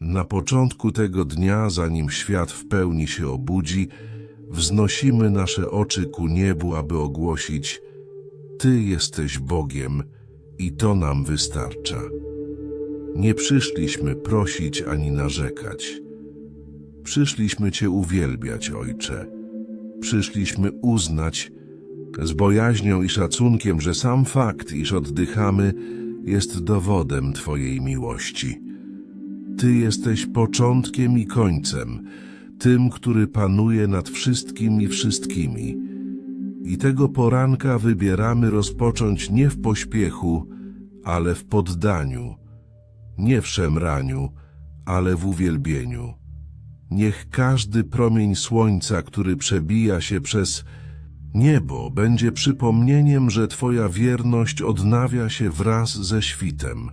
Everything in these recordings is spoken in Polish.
Na początku tego dnia, zanim świat w pełni się obudzi, wznosimy nasze oczy ku niebu, aby ogłosić: Ty jesteś Bogiem i to nam wystarcza. Nie przyszliśmy prosić ani narzekać. Przyszliśmy Cię uwielbiać, Ojcze. Przyszliśmy uznać z bojaźnią i szacunkiem, że sam fakt, iż oddychamy, jest dowodem Twojej miłości. Ty jesteś początkiem i końcem, tym, który panuje nad wszystkim i wszystkimi. I tego poranka wybieramy rozpocząć nie w pośpiechu, ale w poddaniu, nie w szemraniu, ale w uwielbieniu. Niech każdy promień słońca, który przebija się przez niebo, będzie przypomnieniem, że Twoja wierność odnawia się wraz ze świtem.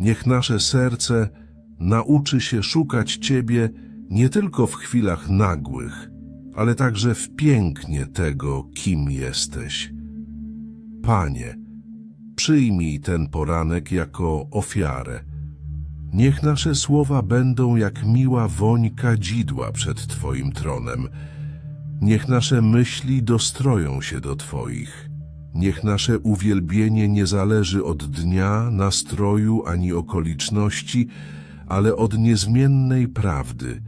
Niech nasze serce nauczy się szukać Ciebie nie tylko w chwilach nagłych, ale także w pięknie tego, kim jesteś. Panie, przyjmij ten poranek jako ofiarę. Niech nasze słowa będą jak miła woń kadzidła przed Twoim tronem. Niech nasze myśli dostroją się do Twoich. Niech nasze uwielbienie nie zależy od dnia, nastroju ani okoliczności, ale od niezmiennej prawdy.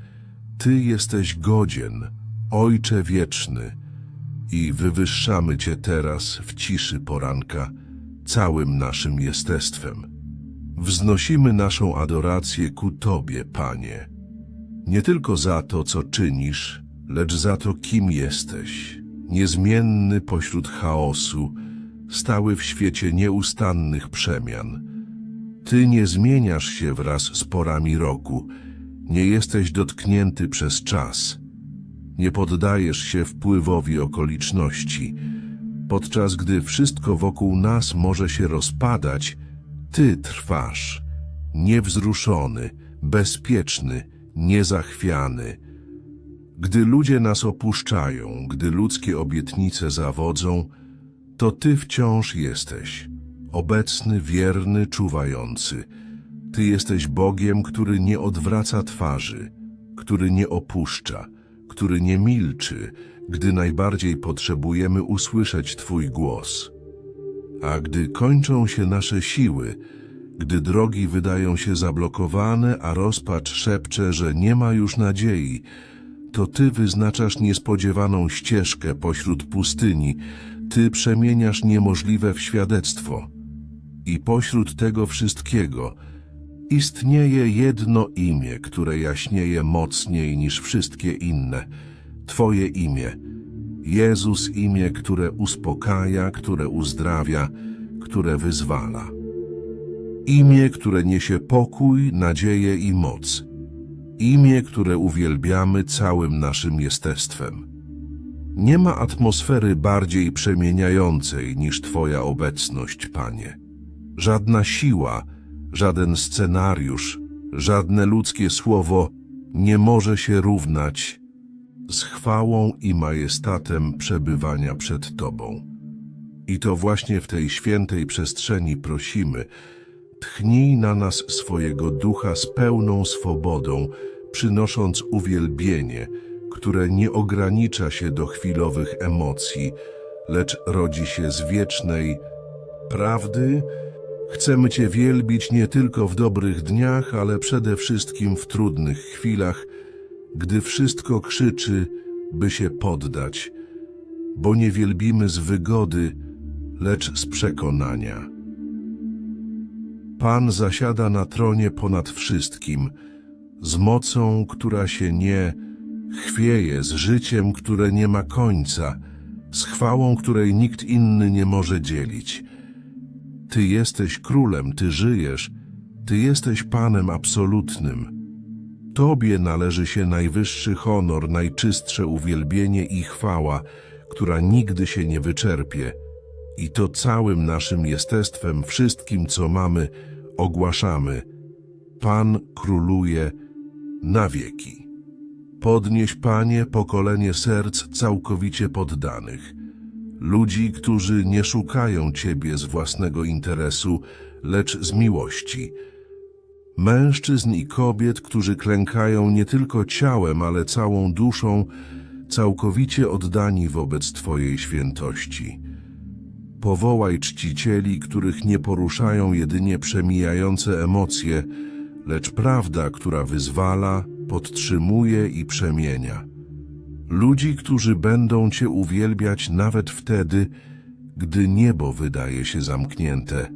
Ty jesteś godzien, Ojcze wieczny, i wywyższamy Cię teraz w ciszy poranka całym naszym jestestwem. Wznosimy naszą adorację ku Tobie, Panie. Nie tylko za to, co czynisz, lecz za to, kim jesteś. Niezmienny pośród chaosu, stały w świecie nieustannych przemian. Ty nie zmieniasz się wraz z porami roku, nie jesteś dotknięty przez czas. Nie poddajesz się wpływowi okoliczności. Podczas gdy wszystko wokół nas może się rozpadać, Ty trwasz, niewzruszony, bezpieczny, niezachwiany. Gdy ludzie nas opuszczają, gdy ludzkie obietnice zawodzą, to Ty wciąż jesteś, obecny, wierny, czuwający. Ty jesteś Bogiem, który nie odwraca twarzy, który nie opuszcza, który nie milczy, gdy najbardziej potrzebujemy usłyszeć Twój głos. A gdy kończą się nasze siły, gdy drogi wydają się zablokowane, a rozpacz szepcze, że nie ma już nadziei, to Ty wyznaczasz niespodziewaną ścieżkę pośród pustyni, Ty przemieniasz niemożliwe w świadectwo. I pośród tego wszystkiego istnieje jedno imię, które jaśnieje mocniej niż wszystkie inne. Twoje imię. Jezus imię, które uspokaja, które uzdrawia, które wyzwala. Imię, które niesie pokój, nadzieję i moc. Imię, które uwielbiamy całym naszym jestestwem. Nie ma atmosfery bardziej przemieniającej niż Twoja obecność, Panie. Żadna siła, żaden scenariusz, żadne ludzkie słowo nie może się równać z chwałą i majestatem przebywania przed Tobą. I to właśnie w tej świętej przestrzeni prosimy, tchnij na nas swojego ducha z pełną swobodą, przynosząc uwielbienie, które nie ogranicza się do chwilowych emocji, lecz rodzi się z wiecznej prawdy. Chcemy Cię wielbić nie tylko w dobrych dniach, ale przede wszystkim w trudnych chwilach, gdy wszystko krzyczy, by się poddać, bo nie wielbimy z wygody, lecz z przekonania. Pan zasiada na tronie ponad wszystkim, z mocą, która się nie chwieje, z życiem, które nie ma końca, z chwałą, której nikt inny nie może dzielić. Ty jesteś królem, Ty żyjesz, Ty jesteś Panem absolutnym. Tobie należy się najwyższy honor, najczystsze uwielbienie i chwała, która nigdy się nie wyczerpie. I to całym naszym jestestwem, wszystkim, co mamy, ogłaszamy. Pan króluje na wieki. Podnieś, Panie, pokolenie serc całkowicie poddanych. Ludzi, którzy nie szukają Ciebie z własnego interesu, lecz z miłości. mężczyzn i kobiet, którzy klękają nie tylko ciałem, ale całą duszą, całkowicie oddani wobec Twojej świętości. Powołaj czcicieli, których nie poruszają jedynie przemijające emocje, lecz prawda, która wyzwala, podtrzymuje i przemienia. Ludzi, którzy będą Cię uwielbiać nawet wtedy, gdy niebo wydaje się zamknięte,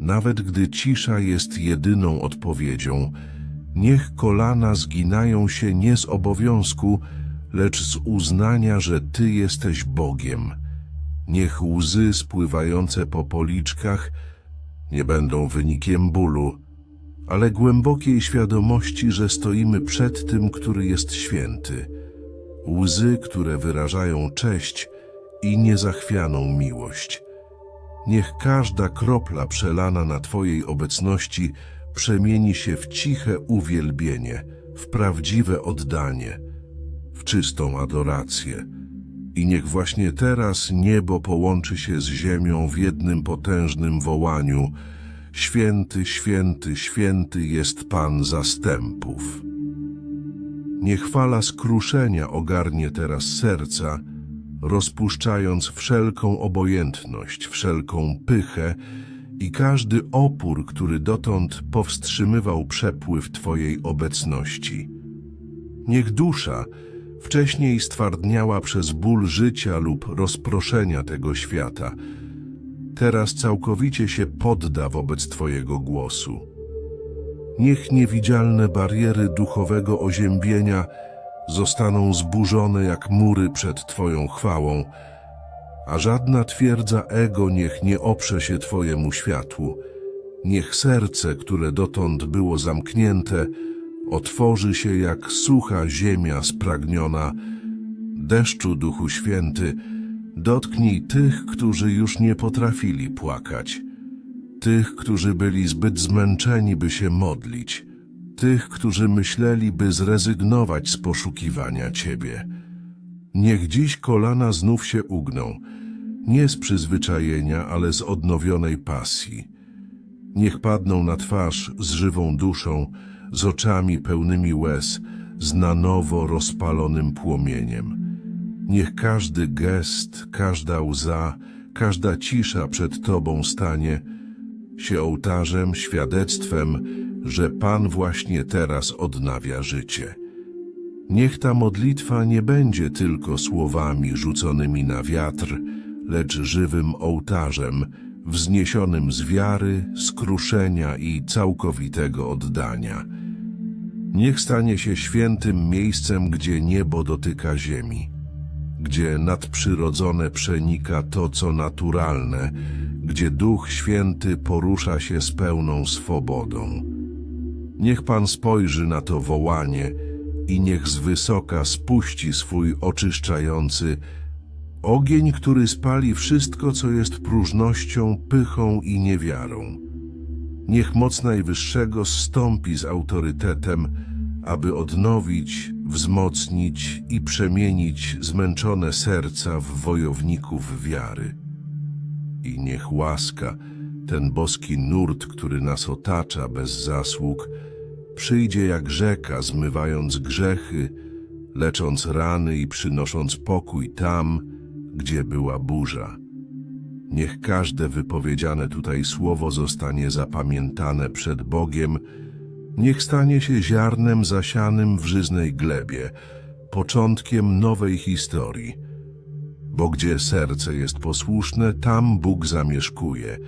nawet gdy cisza jest jedyną odpowiedzią. Niech kolana zginają się nie z obowiązku, lecz z uznania, że Ty jesteś Bogiem. Niech łzy spływające po policzkach nie będą wynikiem bólu, ale głębokiej świadomości, że stoimy przed tym, który jest święty. Łzy, które wyrażają cześć i niezachwianą miłość. Niech każda kropla przelana na Twojej obecności przemieni się w ciche uwielbienie, w prawdziwe oddanie, w czystą adorację. I niech właśnie teraz niebo połączy się z ziemią w jednym potężnym wołaniu Święty, święty, święty jest Pan zastępów. Niech fala skruszenia ogarnie teraz serca, rozpuszczając wszelką obojętność, wszelką pychę i każdy opór, który dotąd powstrzymywał przepływ Twojej obecności. Niech dusza, wcześniej stwardniała przez ból życia lub rozproszenia tego świata, teraz całkowicie się podda wobec Twojego głosu. Niech niewidzialne bariery duchowego oziębienia zostaną zburzone jak mury przed Twoją chwałą, a żadna twierdza ego niech nie oprze się Twojemu światłu. Niech serce, które dotąd było zamknięte, otworzy się jak sucha ziemia spragniona. Deszczu, Duchu Święty, dotknij tych, którzy już nie potrafili płakać, tych, którzy byli zbyt zmęczeni, by się modlić, tych, którzy myśleli, by zrezygnować z poszukiwania Ciebie. Niech dziś kolana znów się ugną, nie z przyzwyczajenia, ale z odnowionej pasji. Niech padną na twarz z żywą duszą, z oczami pełnymi łez, z na nowo rozpalonym płomieniem. Niech każdy gest, każda łza, każda cisza przed Tobą stanie się ołtarzem, świadectwem, że Pan właśnie teraz odnawia życie. Niech ta modlitwa nie będzie tylko słowami rzuconymi na wiatr, lecz żywym ołtarzem, wzniesionym z wiary, skruszenia i całkowitego oddania. Niech stanie się świętym miejscem, gdzie niebo dotyka ziemi, gdzie nadprzyrodzone przenika to, co naturalne, gdzie Duch Święty porusza się z pełną swobodą. Niech Pan spojrzy na to wołanie i niech z wysoka spuści swój oczyszczający ogień, który spali wszystko, co jest próżnością, pychą i niewiarą. Niech moc Najwyższego zstąpi z autorytetem, aby odnowić, wzmocnić i przemienić zmęczone serca w wojowników wiary. I niech łaska, ten boski nurt, który nas otacza bez zasług, przyjdzie jak rzeka, zmywając grzechy, lecząc rany i przynosząc pokój tam, gdzie była burza. Niech każde wypowiedziane tutaj słowo zostanie zapamiętane przed Bogiem, niech stanie się ziarnem zasianym w żyznej glebie, początkiem nowej historii. Bo gdzie serce jest posłuszne, tam Bóg zamieszkuje.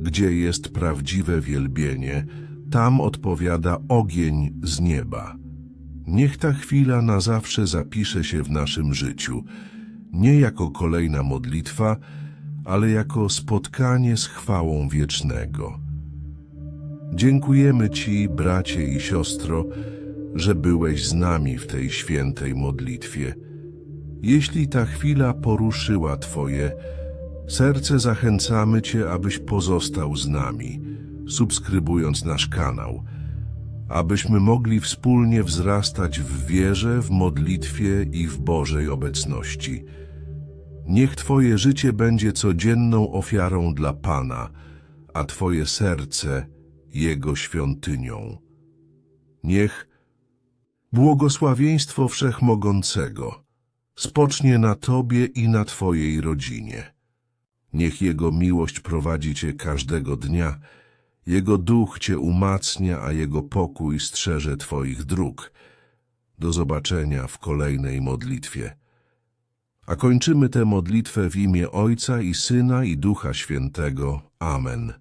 Gdzie jest prawdziwe wielbienie, tam odpowiada ogień z nieba. Niech ta chwila na zawsze zapisze się w naszym życiu, nie jako kolejna modlitwa, ale jako spotkanie z chwałą wiecznego. Dziękujemy Ci, bracie i siostro, że byłeś z nami w tej świętej modlitwie. Jeśli ta chwila poruszyła Twoje serce, zachęcamy Cię, abyś pozostał z nami, subskrybując nasz kanał, abyśmy mogli wspólnie wzrastać w wierze, w modlitwie i w Bożej obecności. Niech Twoje życie będzie codzienną ofiarą dla Pana, a Twoje serce Jego świątynią. Niech błogosławieństwo Wszechmogącego spocznie na Tobie i na Twojej rodzinie. Niech Jego miłość prowadzi Cię każdego dnia, Jego duch Cię umacnia, a Jego pokój strzeże Twoich dróg. Do zobaczenia w kolejnej modlitwie. A kończymy tę modlitwę w imię Ojca i Syna i Ducha Świętego. Amen.